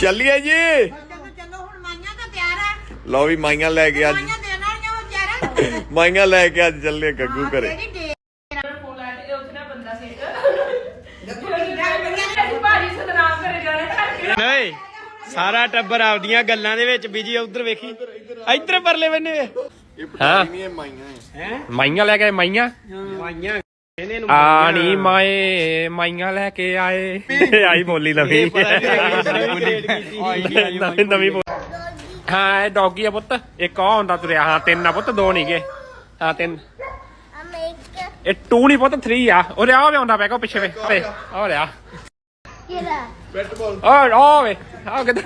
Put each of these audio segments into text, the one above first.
ਚੱਲੀਏ ਜੀ। ਚਲੋ ਚਲੋ ਹੁਣ ਮਾਈਆਂ ਤਾਂ ਤਿਆਰ ਆ। ਲਓ ਵੀ ਮਾਈਆਂ ਲੈ ਕੇ ਅੱਜ। ਮਾਈਆਂ ਦੇਣ ਉਹ ਲੈ ਕੇ ਅੱਜ ਚੱਲੇ ਗੱਗੂ ਘਰੇ। ਡੇ ਨਹੀਂ ਸਾਰਾ ਟੱਬਰ ਆਪਦੀਆਂ ਗੱਲਾਂ ਦੇ ਵਿੱਚ ਬਿਜ਼ੀ ਉਧਰ ਵੇਖੀ। ਇੱਧਰ ਪਰਲੇ ਬੰਨੇ ਇਹ ਪਟਾਣੀ ਇਹ ਮਾਈਆਂ ਹੈ। ਮਾਈਆਂ ਲੈ ਕੇ ਆਏ ਮਾਈਆਂ? ਮਾਈਆਂ ਆਣੀ ਮਾਏ ਮਾਈਆਂ ਲੈ ਕੇ ਆਏ। ਆਈ ਬੋਲੀ ਨਵੀਂ। ਨਵੀਂ ਨਵੀਂ ਬੋਲੀ। ਹਾਂ ਇਹ ਡੌਗੀ ਆ ਪੁੱਤ। ਇੱਕ ਆ ਹੁੰਦਾ ਤੁਰਿਆ। ਹਾਂ ਤਿੰਨ ਆ ਪੁੱਤ ਦੋ ਨਹੀਂਗੇ ਹਾਂ ਤਿੰਨ। ਇਹ ਟੂ ਨਹੀਂ ਪੁੱਤ 3 ਆ। ਉਹ ਰਿਆ ਵੀ ਆਉਂਦਾ ਪਿਆ ਕੋ ਪਿੱਛੇ ਵੇ। ਤੇ ਉਹ ਰਿਆ ਬੈਟ ਬਾਲ ਓਏ ਓ ਵੇ। ਆ ਕਿੱਧਰ?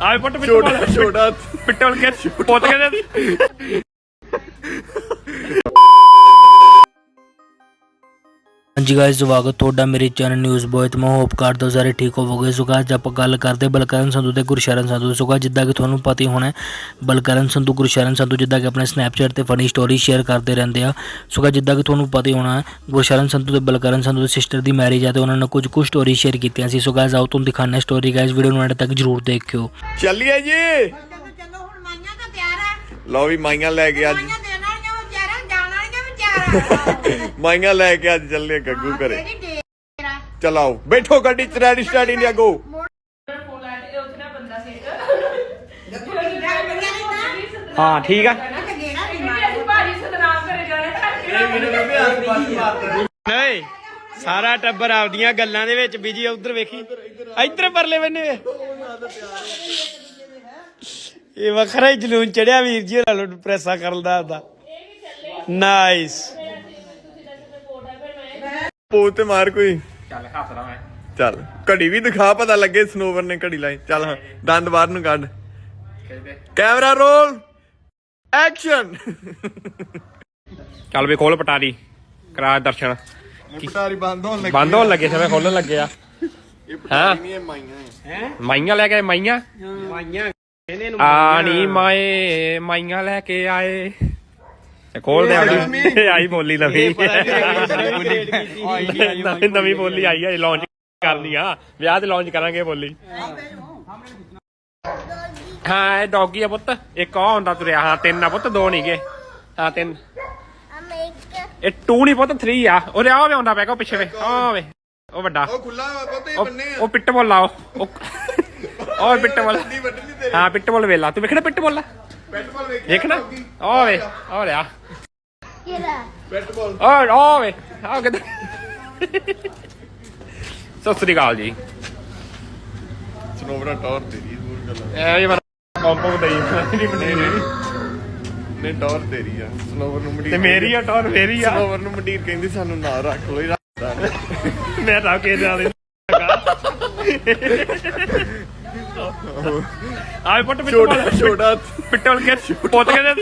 ਆਏ ਪੁੱਟ ਪਿੱਟਲ ਛੋਟਾ ਪਿੱਟਲ ਕੇ ਪੁੱਤ ਕੇ ਹਾਂਜੀ ਗਾਇਸ ਸਵਾਗਤ ਤੁਹਾਡਾ ਮੇਰੇ ਚੈਨਲ ਨਿਊਜ਼ ਬੋਏ ਤੇ। ਮੈਂ ਹੋਪ ਕਰਦਾ ਸਾਰੇ ਠੀਕ ਹੋਵੋਗੇ। ਸੋ guys, ਆਪਾਂ ਗੱਲ ਕਰਦੇ ਬਲਕਰਨ ਸੰਧੂ ਤੇ ਗੁਰਸ਼ਰਨ ਸੰਧੂ। ਸੋ guys, ਜਿੱਦਾਂ ਕਿ ਤੁਹਾਨੂੰ ਪਤਾ ਹੀ ਹੋਣਾ ਹੈ, ਬਲਕਰਨ ਸੰਧੂ ਗੁਰਸ਼ਰਨ ਸੰਧੂ ਜਿੱਦਾਂ ਕਿ ਆਪਣੇ ਸਨੈਪਚੈਟ ਤੇ ਫਨੀ ਸਟੋਰੀ ਸ਼ੇਅਰ ਕਰਦੇ ਰਹਿੰਦੇ ਆ। ਸੋ guys, ਜਿੱਦਾਂ ਕਿ ਤੁਹਾਨੂੰ ਪਤਾ ਹੀ ਹੋਣਾ ਗੁਰਸ਼ਰਨ ਸੰਧੂ ਤੇ ਬਲਕਰਨ ਸੰਧੂ ਦੇ ਸਿਸਟਰ ਦੀ ਮੈਰਿਜ ਹੈ ਤੇ ਉਹਨਾਂ ਨੇ ਕੁਝ ਕੁ ਸਟੋਰੀ ਸ਼ੇਅਰ ਕੀਤੀਆਂ ਸੀ। ਸੋ ਗਾਇਸ ਆਓ ਤੁਹਾਨੂੰ ਦਿਖਾਉਂਦੇ ਸਟੋਰੀ ਗਾਇਸ ਵੀਡੀਓ ਨੂੰ ਅੰਤ ਤੱਕ ਜਰੂਰ ਦੇਖਿਓ। ਚੱਲੀਏ ਜੀ। ਚਲੋ ਚਲੋ ਹੁਣ ਮਾਈਆਂ ਤਾਂ ਤਿਆਰ ਆ। ਲਓ ਵੀ ਮਾਈਆਂ ਲੈ ਕੇ ਅੱਜ ਮਾਈਆਂ ਦੇਣ ਵਾਲੀਆਂ ਉਹ ਤਿਆਰ ਆ ਜਾਣ ਵਾਲੀਆਂ ਵੀ ਤਿਆਰ ਆ ਮਾਈਆਂ ਲੈ ਕੇ ਅੱਜ ਚੱਲੇ ਗੱਗੂ ਘਰੇ। ਚਲਾਓ। ਬੈਠੋ ਗੱਡੀ ਚ ready start India go phone ਲਾ ਕੇ ਉੱਥੇ ਨਾ ਬੰਦਾ ਸੀ ਹਾਂ ਠੀਕ ਆ। ਨਹੀਂ ਸਾਰਾ ਟੱਬਰ ਆਪਦੀਆਂ ਗੱਲਾਂ ਦੇ ਵਿੱਚ ਬਿਜ਼ੀ ਉਧਰ ਵੇਖੀ। ਇੱਧਰ ਪਰਲੇ ਬੰਨੇ ਵੇ। ਇਹ ਵੱਖਰਾ ਹੀ ਜਲੂਨ ਚੜਿਆ ਵੀਰ ਜੀ ਹੋਰਾਂ ਨੂੰ ਪ੍ਰੈਸਾ ਕਰਦਾ ਹੁੰਦਾ ਨਾਈਸ ਪੋਤ ਤੇ ਮਾਰ ਕੋਈ। ਚੱਲ ਹੱਸ ਰਹਾ ਮੈਂ। ਚੱਲ ਘੜੀ ਵੀ ਦਿਖਾ ਪਤਾ ਲੱਗੇ ਸਨੋਵਰ ਨੇ ਘੜੀ ਲਾਈ। ਚੱਲ ਹਾਂ ਦੰਦ ਬਾਹਰ ਨੂੰ ਕੱਢ। Camera roll. ਐਕਸ਼ਨ। ਚੱਲ ਵੀ ਖੋਲ ਪਟਾਰੀ। ਕਰਾ ਦਰਸ਼ਨ। ਪਟਾਰੀ ਬੰਦ ਹੋਣ ਲੱਗੀ ਬੰਦ ਹੋਣ ਲੱਗੇ ਸਵੇਂ ਖੋਲਣ ਲੱਗੇ ਆ। ਇਹ ਪਟਾਰੀ ਨਹੀਂ ਇਹ ਮਾਈਆਂ ਹੈ? ਮਾਈਆਂ ਲੈ ਕੇ ਆਏ ਮਾਈਆਂ? ਮਾਈਆਂ। ਇਹਨੇ ਨੂੰ ਆਣੀ ਮਾਏ ਮਾਈਆਂ ਲੈ ਕੇ ਆਏ। ਖੋਲ ਦੇ ਆਣੀ ਆਈ ਬੋਲੀ ਨਵੀਂ। ਨਵੀਂ ਨਵੀਂ ਬੋਲੀ ਆਈ ਹੈ ਲਾਂਚ ਕਰਨੀ ਆ। ਵਿਆਹ ਤੇ ਲਾਂਚ ਕਰਾਂਗੇ ਇਹ ਬੋਲੀ। ਹਾਂ ਇਹ ਡੌਗੀ ਆ ਪੁੱਤ। ਇੱਕ ਆ ਹੁੰਦਾ ਤੁਰਿਆ। ਹਾਂ ਤਿੰਨ ਆ ਪੁੱਤ ਦੋ ਨਹੀਂਗੇ ਹਾਂ ਤਿੰਨ। ਇਹ ਟੂ ਨਹੀਂ ਪੁੱਤ 3 ਆ। ਉਹ ਰਿਆ ਵੀ ਆਉਂਦਾ ਕੋ ਪਿੱਛੇ ਵੇ। ਆ ਵੇ ਉਹ ਵੱਡਾ। ਉਹ ਖੁੱਲਾ ਪਤਾ ਹੀ ਉਹ ਬੰਨੇ ਉਹ ਪਿੱਟ ਬੋਲ ਲਾਓ ਉਹ ਉਹ ਪਿੱਟ ਬੋਲ ਨਹੀਂ ਵੱਢਣੀ ਤੇਰੀ। ਹਾਂ ਪਿੱਟ ਬੋਲ ਵੇਲਾ। ਤੂੰ ਵੇਖਣਾ ਪਿੱਟ ਬੋਲ ਬੈਟ ਬਾਲ ਵੇਖ ਦੇਖਣਾ ਉਹ ਉਹ ਵੇ ਆ ਕਿੱਧਰ? ਸਤਿ ਸ੍ਰੀ ਅਕਾਲ ਜੀ। ਸਨੋਵਰ ਟੌਰ ਤੇਰੀ ਹੋਰ ਗੱਲ। ਇਹ ਜੀ ਮੇਰਾ ਕੰਪੋ ਦਈ ਨਹੀਂ ਬਣੀ ਨੇ ਟੌਰ ਤੇਰੀ ਆ ਸਨੋਵਰ ਨੂੰ ਮੰਡੀਰ ਤੇ ਮੇਰੀ ਆ ਟੌਰ ਮੇਰੀ ਆ। ਸਨੋਵਰ ਨੂੰ ਮੰਡੀਰ ਕਹਿੰਦੀ ਸਾਨੂੰ ਨਾ ਰੱਖ ਲੋ। ਰੱਖਦਾ। ਮੈਂ ਤਾਂ ਕੇ ਜਾਣੇ ਆਏ ਪੁੱਟ ਪਿੱਟ ਛੋਟਾ ਛੋਟਾ ਪਿੱਟਲ ਕੇ ਪੁੱਤ ਕੇ ਦੇ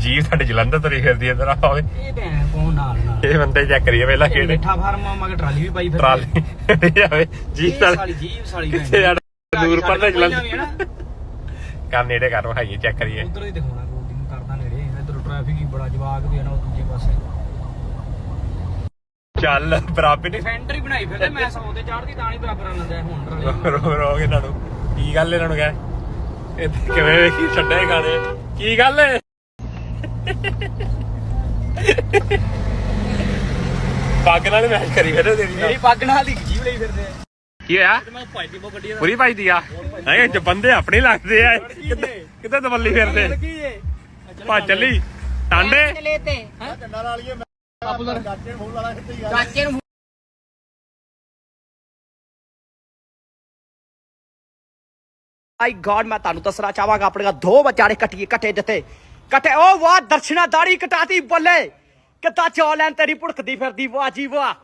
ਜੀ ਸਾਡੇ ਜਲੰਧਰ ਤੁਰੀ ਫਿਰਦੀ ਹੈ ਤੇਰਾ ਹੋਵੇ ਇਹ ਭੈਣ ਕੌਣ ਨਾਲ ਨਾਲ। ਇਹ ਬੰਦੇ ਚੈੱਕ ਕਰੀਏ ਪਹਿਲਾਂ ਕਿਹੜੇ। ਮਿੱਠਾ ਫਾਰਮ ਮਗਰ ਟਰਾਲੀ ਵੀ ਪਾਈ ਫਿਰ ਟਰਾਲੀ ਜਾਵੇ ਜੀ ਇਹ ਸਾਲੀ ਜੀਵ ਸਾਲੀ ਕਿੱਥੇ ਜਾਣਾ ਦੂਰ ਉਧਰ ਜਲੰਧਰ। ਕਰ ਨੇੜੇ ਕਰ ਵਹਾਈਏ ਚੈੱਕ ਕਰੀਏ। ਹੀ ਦਿਖਾਉਣਾ ਨੂੰ ਕਰਦਾ ਨੇੜੇ। ਇਧਰ ਟ੍ਰੈਫਿਕ ਹੀ ਬੜਾ ਜਵਾਕ ਵੀ ਨਾ ਉਹ ਦੂਜੇ ਪਾਸੇ। ਚੱਲ ਬਰਾਬਰ। ਡਿਫੈਂਡਰ ਹੀ ਬਣਾਈ ਫਿਰਦੇ ਮੈਂ ਸੌ ਤੇ ਚੜਦੀ ਤਾਂ ਨਹੀਂ ਬਰਾਬਰ ਆ ਲੈਂਦਾ ਹੁਣ। ਰੋ ਰੋ ਕੇ ਇਹਨਾਂ ਨੂੰ ਕੀ ਗੱਲ ਇਹਨਾਂ ਨੂੰ ਕਹਿ? ਇਹ ਕਿਵੇਂ ਵੇਖੀ ਛੱਡੇ ਗਾਣੇ। ਕੀ ਗੱਲ ਏ? ਪੱਗ ਨਾਲ ਮੈਚ ਕਰੀ ਫਿਰਦੇ ਤੇਰੀ ਨਾਲ। ਮੇਰੀ ਪੱਗ ਨਾਲ ਹੀ ਜੀਵ ਲਈ ਫਿਰਦੇ ਆ। ਕੀ ਹੋਇਆ? ਤੇ ਮੈਂ ਭਾਈ ਦੀ ਬੋ ਗੱਡੀ ਪੂਰੀ ਭਾਈਦੀ ਆ? ਹੈ ਜੇ ਬੰਦੇ ਆਪਣੇ ਹੀ ਲੱਗਦੇ ਆ। ਕਿੱਥੇ ਕਿੱਥੇ ਦਵੱਲੀ ਫਿਰਦੇ? ਕੀ ਏ। ਭੱਜ ਚੱਲੀ। ਟਾਂਡੇ ਚਲੇ ਤੇ। ਹਾਂ? ਚਾਚੇ ਨੂੰ ਮਾਈ ਗॉड ਮੈਂ ਤੁਹਾਨੂੰ ਦੱਸਣਾ ਚਾਹਾਂਗਾ ਆਪਣੇ ਦੋ ਵਿਚਾਰੇ ਕੱਟੀਏ ਕੱਟੇ ਜਿੱਥੇ। ਕੱਟੇ ਉਹ ਵਾਹ ਦਰਸ਼ਨਾ ਦਾੜੀ ਕਟਾਤੀ ਬੱਲੇ। ਕਿੱਦਾਂ ਚੌਲੈਨ ਤੇਰੀ ਭੁੜਕਦੀ ਫਿਰਦੀ ਵਾਹ ਜੀ ਵਾਹ।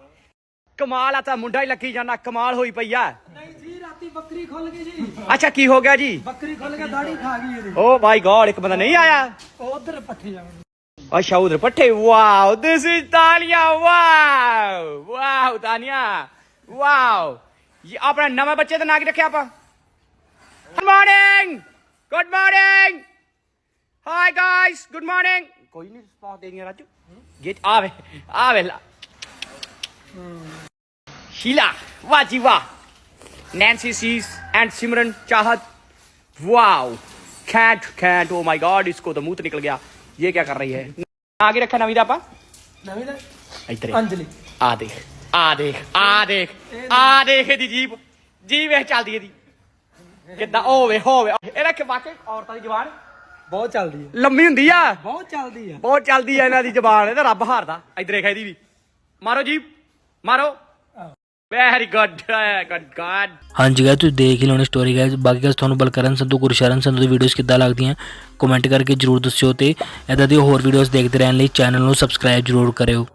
ਕਮਾਲ ਆ ਤਾਂ ਮੁੰਡਾ ਹੀ ਲੱਗੀ ਜਾਣਾ ਕਮਾਲ ਹੋਈ ਪਈ ਆ। ਨਹੀਂ ਜੀ ਰਾਤੀ ਬੱਕਰੀ ਖੁੱਲ ਗਈ ਜੀ। ਅੱਛਾ ਕੀ ਹੋ ਗਿਆ ਜੀ? ਬੱਕਰੀ ਖੁੱਲ ਕੇ ਦਾੜੀ ਖਾ ਗਈ ਇਹਦੀ। ਓ ਮਾਈ ਗॉड ਇੱਕ ਬੰਦਾ ਨਹੀਂ ਆਇਆ? ਉਧਰ ਪੱਠੇ ਜਾਣ ਅੱਛਾ ਉਧਰ ਪੱਠੇ wow this is Taliya wow wow Tania wow. ਇਹ ਆਪਣਾ ਨਵਾਂ ਬੱਚੇ ਦਾ ਨਾਂ ਕੀ ਰੱਖਿਆ ਆਪਾਂ? Good morning. Good morning. Hi guys. Good morning. कोई नहीं देंगे राजू। गेट आवे आवे ला। शीला वाह। जी वाह नैन्सी एंड सिमरन चाहत ओ माय गॉड इसको तो मुँह तो निकल गया। ये क्या कर रही है? आगे रखा नवीदा पा। नवीदा? अंजलि। आ देख आ देख आ देख आ देख दी जीव है चल दी। ਕਿੱਦਾਂ? ਹੋਵੇ ਹੋਵੇ ਇਹਦਾ ਕਿ ਵਾਕਈ ਔਰਤਾਂ ਦੀ ਜ਼ਬਾਨ ਬਹੁਤ ਚੱਲਦੀ ਹੈ। ਲੰਮੀ ਹੁੰਦੀ ਆ। ਬਹੁਤ ਚੱਲਦੀ ਆ। ਬਹੁਤ ਚੱਲਦੀ ਆ ਇਹਨਾਂ ਦੀ ਜ਼ਬਾਨ ਇਹ ਤਾਂ ਰੱਬ ਹਾਰਦਾ। ਇਧਰ ਦੇਖ ਇਹਦੀ ਵੀ। ਮਾਰੋ ਜੀਬ ਮਾਰੋ। ਵੈਰੀ ਗੁੱਡ ਗੁੱਡ ਗॉड ਹਾਂਜੀ ਗਾਇਸ ਤੁਸੀਂ ਦੇਖ ਹੀ ਲਓਣੀ ਸਟੋਰੀ ਗਾਇਸ ਬਾਕੀ ਗਾਇਸ ਤੁਹਾਨੂੰ ਬਲਕਰਨ ਸੰਧੂ ਗੁਰਸ਼ਰਨ ਸੰਧੂ ਦੀ ਵੀਡੀਓਜ਼ ਕਿੱਦਾਂ ਲੱਗਦੀਆਂ ਕਮੈਂਟ ਕਰਕੇ ਜਰੂਰ ਦੱਸਿਓ ਤੇ ਇਦਾਂ ਦੀ ਹੋਰ ਵੀਡੀਓਜ਼ ਦੇਖਦੇ ਰਹਿਣ ਲਈ ਚੈਨਲ ਨੂੰ ਸਬਸਕ੍ਰਾਈਬ ਜਰੂਰ ਕਰਿਓ।